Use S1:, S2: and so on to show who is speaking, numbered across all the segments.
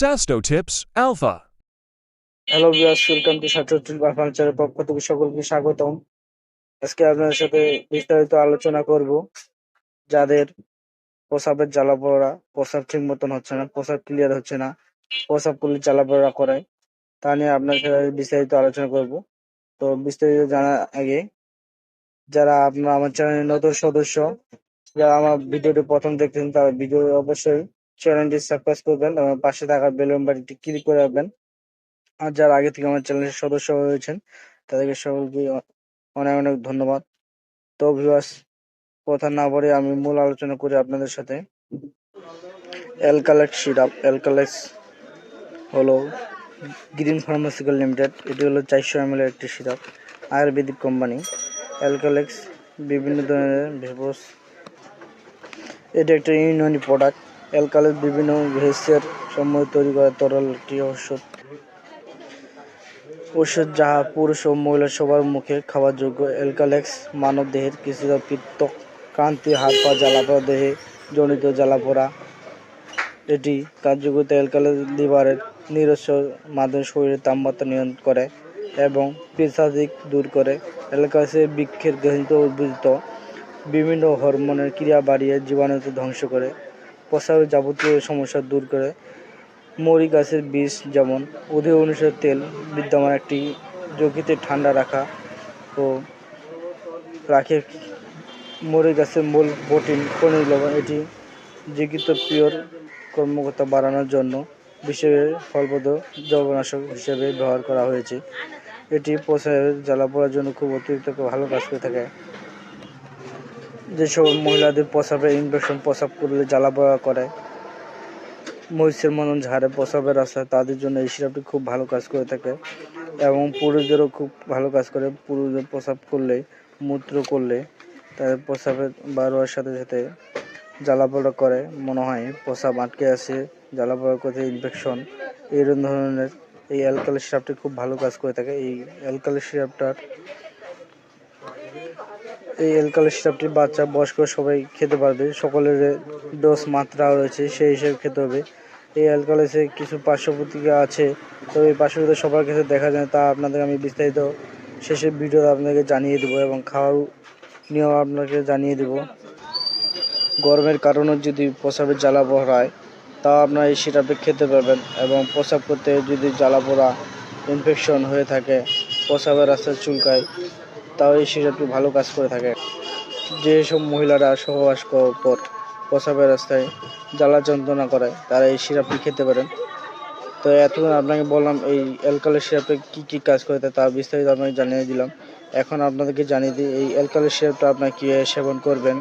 S1: Sasto Tips Alpha.
S2: Hello viewers welcome to সাতচল্লিশ বা ফার্নিচারের পক্ষ থেকে সকলকে স্বাগতম। আজকে আপনাদের সাথে বিস্তারিত আলোচনা করব। যাদের প্রসাবের জ্বালা পোড়া প্রসাব ঠিক মতন হচ্ছে না, প্রসাব ক্লিয়ার হচ্ছে না, প্রসাব করলে জ্বালা পোড়া করে, তা নিয়ে আপনার সাথে বিস্তারিত আলোচনা করব। তো বিস্তারিত জানার আগে, যারা আপনার আমার চ্যানেলের নতুন সদস্য, যারা আমার ভিডিওটি প্রথম দেখতেছেন তারা ভিডিও অবশ্যই চ্যানেলটি সাবস্ক্রাইব করবেন এবং পাশে থাকা বেলুন বাটিটি ক্লিক করে রাখবেন। আর যারা আগে থেকে আমার চ্যানেলের সদস্য হয়েছেন তাদেরকে সকলকে অনেক অনেক ধন্যবাদ। তো ভিউয়ার্স কথা না বলে আমি মূল আলোচনা করি আপনাদের সাথে। অ্যালকালেক্স সিরাপ অ্যালকালেক্স হলো গ্রিন ফার্মাসিক্যাল লিমিটেড এটি হলো চারশো এম একটি সিরাপ আয়ুর্বেদিক কোম্পানি অ্যালকালেক্স বিভিন্ন ধরনের ভেবস এটি একটা ইউনানি প্রোডাক্ট অ্যালকালেক্স বিভিন্ন ভেষের সময় তৈরি করা তরল একটি ওষুধ ওষুধ যাহা পুরুষ ও মহিলা সবার মুখে খাওয়ার যোগ্য অ্যালকালেক্স মানব দেহের কিছুটা পিত্ত, ক্রান্তি, হাত পা, জ্বালাপোড়া দেহে জনিত জ্বালাপোড়া। এটি কার্যকরিতা অ্যালকালেক্স লিভারের নিজস্ব মাধ্যমে শরীরের তাপমাত্রা নিয়ন্ত্রণ করে এবং পেশাদিক দূর করে। অ্যালকালেক্সের বৃক্ষের গৃহীত উদ্ভিদ বিভিন্ন হরমোনের ক্রিয়া বাড়িয়ে জীবাণুকে ধ্বংস করে। প্রস্রাবের যাবতীয় সমস্যা দূর করে। মৌরি গাছের বীজ যেমন অধিক অনুসারে তেল বিদ্যমান একটি জগিতে ঠান্ডা রাখা ও রাখে। মৌরি গাছের মূল প্রোটিন, খনিজ লবণ, এটি জীবিত পিওর কর্মকর্তা বাড়ানোর জন্য বিশ্বের ফলপ্রদ জৈবনাশক হিসেবে ব্যবহার করা হয়েছে। এটি প্রসারের জ্বালা পড়ার জন্য খুব অতিরিক্ত ভালো কাজ করে থাকে। যেসব মহিলাদের প্রসাবে, ইনফেকশন প্রসাব করলে জ্বালা পোড়া করে, মহিষের মতন ঝাড়ে প্রসাবের রাস্তায় তাদের জন্য এই সিরাপটি খুব ভালো কাজ করে থাকে এবং পুরুষদেরও খুব ভালো কাজ করে। পুরুষদের প্রসাব করলে, মূত্র করলে, তাদের প্রসাবের বারোয়ার সাথে সাথে জ্বালাপোড়া করে মনে হয় প্রসাব আটকে আছে জ্বালাপোড়া করতে ইনফেকশন। এইরকম ধরনের এই অ্যালকালি সিরাপটি খুব ভালো কাজ করে থাকে। এই অ্যালকালি সিরাপটার এই অ্যালকালি সিরাপটি বাচ্চা, বয়স্ক সবাই খেতে পারবে। সকলের ডোজ মাত্রা রয়েছে, সেই হিসেবে খেতে হবে। এই অ্যালকালিসে কিছু পার্শ্ব প্রতিক্রিয়া আছে, তবে এই পার্শ্ব প্রতিক্রিয়া সবার কাছে দেখা যায় তা আপনাদের আমি বিস্তারিত শেষের ভিডিওতে আপনাদেরকে জানিয়ে দেবো এবং খাওয়ার নিয়ম আপনাকে জানিয়ে দেবো। গরমের কারণে যদি প্রসাবের জ্বালা হয়, তাও আপনারা এই সিরাপটি খেতে পারবেন এবং প্রসাব করতে যদি জ্বালা পোড়া ইনফেকশন হয়ে থাকে প্রসাবের রাস্তায় চুলকায় তাও এই সিরাপটি ভালো কাজ করে থাকে। যেসব মহিলারা সহবাস পর প্রসাবের রাস্তায়, জ্বালা যন্ত্রণা করে, তারা এই সিরাপটি খেতে পারেন? তো এতক্ষণ আপনাকে বললাম, এই অ্যালকালের সিরাপে কী কী কাজ করে তা বিস্তারিত আপনাকে জানিয়ে দিলাম। এখন আপনাদেরকে জানিয়ে দিই, এই অ্যালকালের সিরাপটা আপনার কীভাবে সেবন করবেন?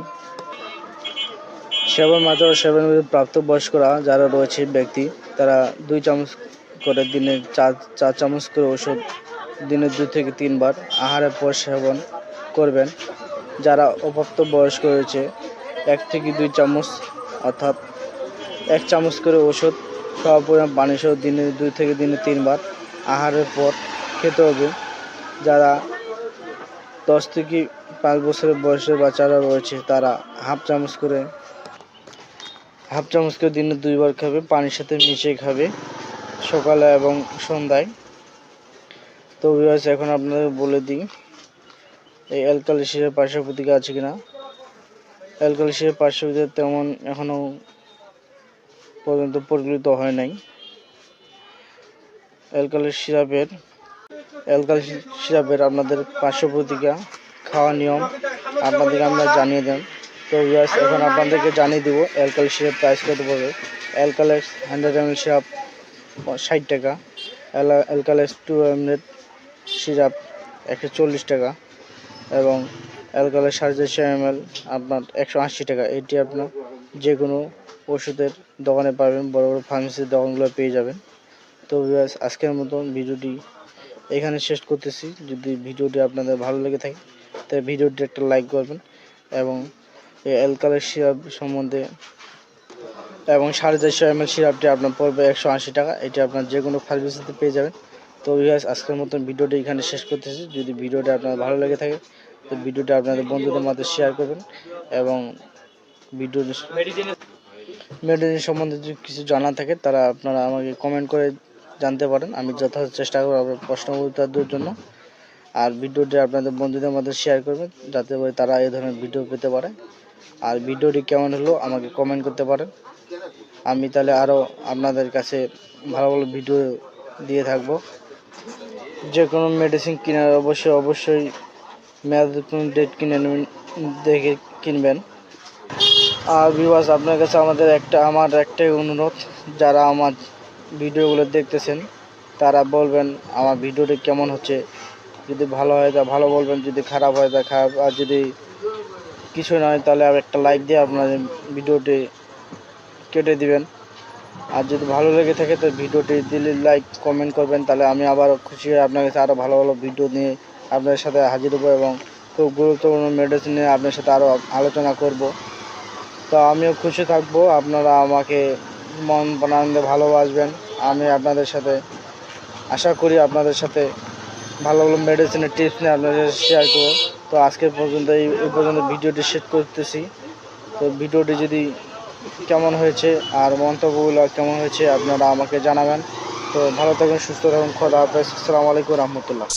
S2: সেবন মাত্র সেবন প্রাপ্তবয়স্করা যারা রয়েছে ব্যক্তি, তারা দুই চামচ করে দিনে চার চার চামচ করে ওষুধ দিনে দু থেকে তিনবার আহারের পর সেবন করবেন। যারা অপ্রাপ্ত বয়স্ক রয়েছে, এক থেকে দুই চামচ, অর্থাৎ এক চামচ করে ওষুধ খাওয়া পরিমাণ পানি সহ দিনে দুই থেকে দিনে তিনবার আহারের পর খেতে হবে। যারা দশ থেকে পাঁচ বছরের বয়সের বাচ্চারা রয়েছে, তারা হাফ চামচ করে, হাফ চামচ করে দিনে দুইবার খাবে, পানির সাথে মিশিয়ে খাবে। সকালে এবং সন্ধ্যায় তো ভিউয়ার্স এখন আপনাদের বলে দিই, এই অ্যালকালি সিরের আছে কিনা? অ্যালকালি সিরের তেমন এখনও পর্যন্ত পরিগণিত হয় নাই। অ্যালকালি সিরাপের অ্যালকালি সিরাপের আপনাদের পার্শ্ব খাওয়া নিয়ম আপনাদেরকে আমরা জানিয়ে দেন। তো ভিউয়ার্স এখন আপনাদেরকে জানিয়ে দেবো অ্যালকালি সিরাপ প্রাইস কত পড়বে। Alkalex hundred M L syrup ষাট টাকা অ্যালকালেক্স টু এমএল সিরাপ একশো চল্লিশ টাকা এবং অ্যালকালের সাড়ে চারশো এমএল আপনার একশো আশি টাকা। এটি আপনার যে কোনো ওষুধের দোকানে পাবেন, বড় বড় ফার্মেসির দোকানগুলো পেয়ে যাবেন। তো আজকের মতন ভিডিওটি এখানে শেষ করতেছি। যদি ভিডিওটি আপনাদের ভালো লেগে থাকে, তাহলে ভিডিওটি একটা লাইক করবেন এবং এই অ্যালকালের সিরাপ সম্বন্ধে এবং সাড়ে চারশো এম এল সিরাপটি আপনার পড়বে একশো আশি টাকা। এটি আপনার যে কোনো ফার্মেসিতে পেয়ে যাবেন। তো ভিউয়ার্স আজকের মতন ভিডিওটি এখানে শেষ করতেছি। যদি ভিডিওটি আপনার ভালো লেগে থাকে, তো ভিডিওটা আপনাদের বন্ধুদের মাঝে শেয়ার করবেন এবং ভিডিও মেডিসিন সম্বন্ধে যদি কিছু জানা থাকে, তারা আপনারা আমাকে কমেন্ট করে জানতে পারেন। আমি যথাযথ চেষ্টা করব আপনার প্রশ্ন উত্তর জন্য। আর ভিডিওটি আপনাদের বন্ধুদের মধ্যে শেয়ার করবেন, যাতে করে তারা এই ধরনের ভিডিও পেতে পারে। আর ভিডিওটি কেমন হলো, আমাকে কমেন্ট করতে পারেন। আমি তাহলে আরও আপনাদের কাছে ভালো ভালো ভিডিও দিয়ে থাকব। যে কোনো মেডিসিন কেনার অবশ্যই অবশ্যই মেয়াদ ডেট কিনে নেবেন, দেখে কিনবেন। আর বিবাস আপনার কাছে আমাদের একটা, আমার একটাই অনুরোধ, যারা আমার ভিডিওগুলো দেখতেছেন, তারা বলবেন আমার ভিডিওটি কেমন হচ্ছে। যদি ভালো হয় তা ভালো বলবেন, যদি খারাপ হয় তা খারাপ, আর যদি কিছু নয়, তাহলে আর একটা লাইক দিয়ে আপনার ভিডিওটি কেটে দিবেন। আর যদি ভালো লেগে থাকে, তো ভিডিওটি দিলে লাইক কমেন্ট করবেন। তাহলে আমি আবার খুশি হয়ে আপনার কাছে আরও ভালো ভালো ভিডিও নিয়ে আপনার সাথে হাজির হব এবং খুব গুরুত্বপূর্ণ মেডিসিন নিয়ে আপনার সাথে আরও আলোচনা করব। তো আমিও খুশি থাকব। আপনারা আমাকে মন প্রাণানন্দে ভালোবাসবেন। আমি আপনাদের সাথে আশা করি আপনাদের সাথে ভালো ভালো মেডিসিনের টিপস নিয়ে আপনাদের শেয়ার করব। তো আজকের পর্যন্ত এই পর্যন্ত ভিডিওটি শেষ করতেছি। তো ভিডিওটি যদি কেমন হয়েছে আর মন্তব্যগুলো কেমন হয়েছে আপনারা আমাকে জানাবেন। তো ভালো থাকুন, সুস্থ থাকুন, খোদা হাফেজ। আসসালামু আলাইকুম, রহমতুল্লাহ.